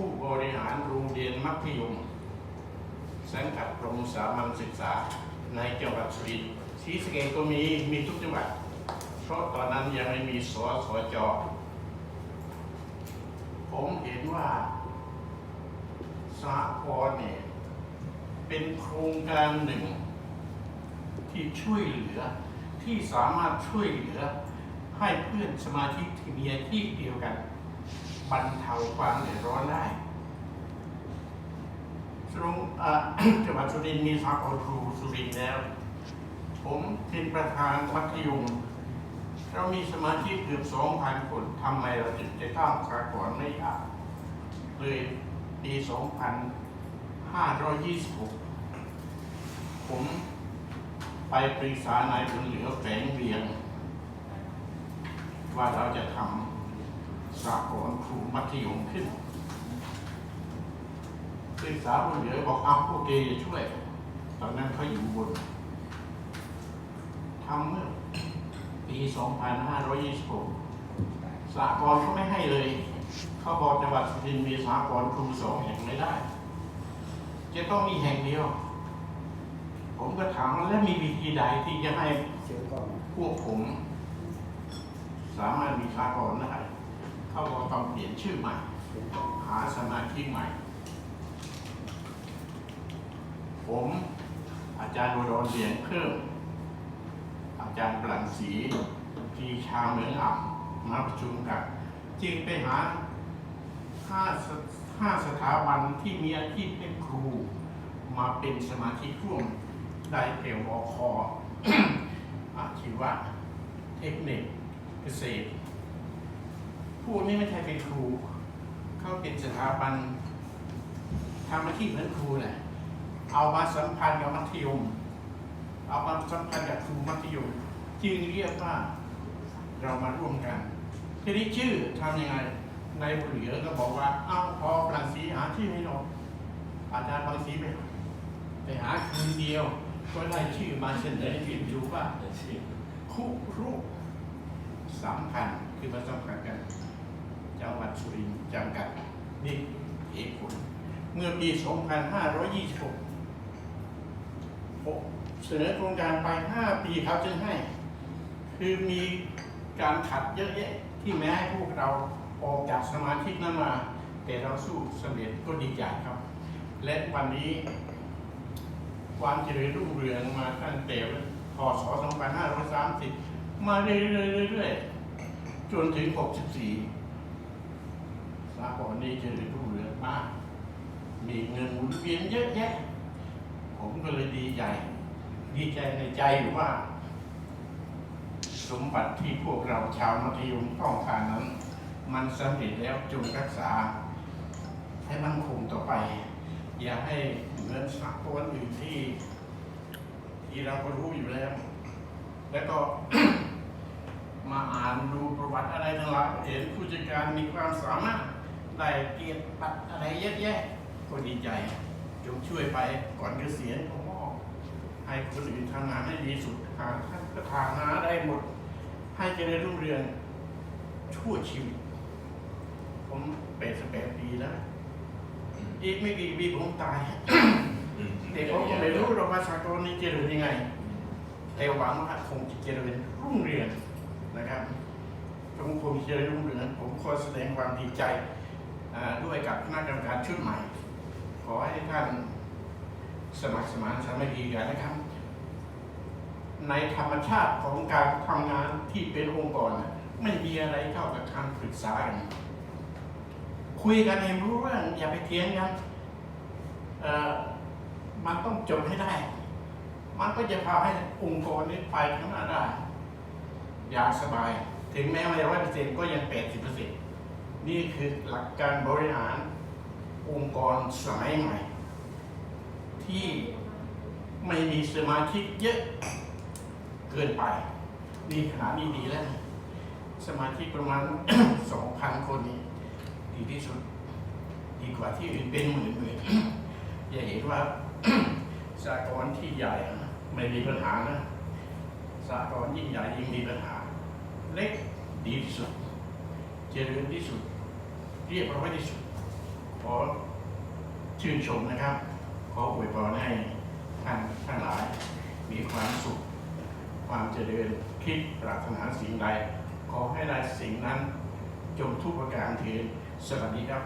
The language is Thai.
ผู้บริหารโรงเรียนมัธยมสังกัดกรมสามัญศึกษาในจังหวัดสุรินทร์ศรีสะเกษก็มีมีทุกจังหวัด เพราะตอนนั้นยังไม่มีสสจผมเห็นว่าสหกรเนี่ยเป็นโครงการหนึ่ง ที่ช่วยเหลือที่สามารถช่วยเหลือให้เพื่อนสมาชิกที่มีอาชีพเดียวกัน บรรเทาความเดือดร้อนได้ตรงอ่าจังหวัดสุรินทร์มีสากลครูสุรินทร์แล้ว ผมเป็นประธานมัธยมเรามีสมาชิกเกือบ2,000คนทำไมเราจึงจะตั้งสากลไม่อยาเลยปี2526ผมไปปรึกษานายบุญเหลือแฝงเวียง ว่าเราจะทำ สากลครูมัธยมขึ้นปรึกษาบุญเหลือบอกเอาโอเคจะช่วย ตอนนั้นเขาอยู่บนทำเมื่อปี 2526สากลเขาไม่ให้เลย เขาบอกจังหวัดสุรินทร์มีสากลครูสองแห่งไม่ได้ จะต้องมีแห่งเดียว ผมก็ถามแล้วมีวิธีใดที่จะให้พวกผม สามารถมีสากลได้ เขาบอกต้องเปลี่ยนชื่อใหม่เสียงก่อนหาสมาชิกใหม่ ผมอาจารย์วรนเสียงเพิ่มอาจารย์ปรังสีพีชาเหมืองอ่ำมาประชุมกันจึงไปหาห้าห้าสถาบันที่มีอาชีพเป็นครู มาเป็นสมาชิกร่วมได้แก่วคออาชีวะ เทคนิคเกษตร พวกนี้ไม่ใช่เป็นครู เขาเป็นสถาบันทำอาชีพเหมือนครูแหละเอามาสัมพันธ์กับมัธยม เอามาสัมพันธ์กับครูมัธยมจึงเรียกว่าเรามาร่วมกัน ทีนี้ชื่อทำยังไงในายบุญเหลือก็บอกว่าเอ้าพอปรังสีหาชื่อไม่ลงอาจารย์บางสีไปหาไปหาคืนเดียว ก็ได้ชื่อมาเสนอให้พิมพ์ดูว่าคู่รูปสำคัญคือมาสำคัญกันจังหวัด สุรินทร์จำกัดนี่เหตุผลเมื่อปี 2526ผมเสนอโครงการไป 5 ปีเขาจึงให้ คือมีการขัดเยอะแยะที่แม้ให้พวกเราออกจากสมาชิกนั้นมา แต่เราสู้สำเร็จก็ดีใจครับ และวันนี้ความเจริญรุ่งเรืองมาตั้งแต่พศ2530 มาเรื่อยๆจนถึง 64 นี้เจริญรุ่งเรืองมาก มีเงินหมุนเวียนเยอะแยะ ผมก็เลยดีใจ ดีใจในใจอยู่ว่า สมบัติที่พวกเราชาวมัธยมต้องการนั้น มันสำเร็จแล้วจงรักษา ให้มันคงต่อไป อย่าให้เหมือนสากลอื่นที่ที่เราก็รู้อยู่แล้ว แล้วก็มาอ่านดูประวัติอะไรทั้งหลายเห็นผู้จัดการมีความสามารถ ได้เกียรติบัตรอะไรเยอะแยะก็ดีใจจงช่วยไปก่อนเกษียณผมมอบให้คนอื่นทำงานให้ดีสุดหาท่านก็ทางนาได้หมด ให้เจริญรุ่งเรืองชั่วชีวิต ผมเป็นสแปดปีแล้ว อีกไม่กี่ปีผมตายแต่ผมก็ไม่รู้หรอกว่าสากลนี้เจริญยังไง แต่หวังว่าคงจะเจริญรุ่งเรืองนะครับจงคงเจริญรุ่งเรืองผมขอแสดงความดีใจ ด้วยกับคณะกรรมการชุดใหม่ ขอให้ท่านสมัครสมานสามัคคีกันนะครับ ในธรรมชาติของการทำงานที่เป็นองค์กร ไม่มีอะไรเท่ากับการปรึกษากัน คุยกันให้รู้เรื่องอย่าไปเถียงกันมันต้องจบให้ได้ มันก็จะพาให้องค์กรนี้ไปข้างหน้าได้ อย่างสบาย ถึงแม้ไม่ร้อยเปอร์เซ็นต์ก็ยังแปดสิบเปอร์เซ็นต์ นี่คือหลักการบริหารองค์กรสมัยใหม่ ที่ไม่มีสมาชิกเยอะเกินไป นี่ขนาดนี้ดีแล้ว สมาชิกประมาณสองพันคนนี้ดีที่สุด ดีกว่าที่อื่นเป็นหมื่นหมื่นอย่าเห็นว่าสากลที่ใหญ่ไม่มีปัญหานะสากลยิ่งใหญ่ยิ่งมีปัญหา เล็กดีที่สุดเจริญที่สุด เรียบร้อยที่สุด ขอชื่นชมนะครับ ขออวยพรให้ท่านทั้งหลาย มีความสุข ความเจริญคิดปรารถนาสิ่งใด ขอให้ได้สิ่งนั้นจงทุกประการเถิดสวัสดีครับ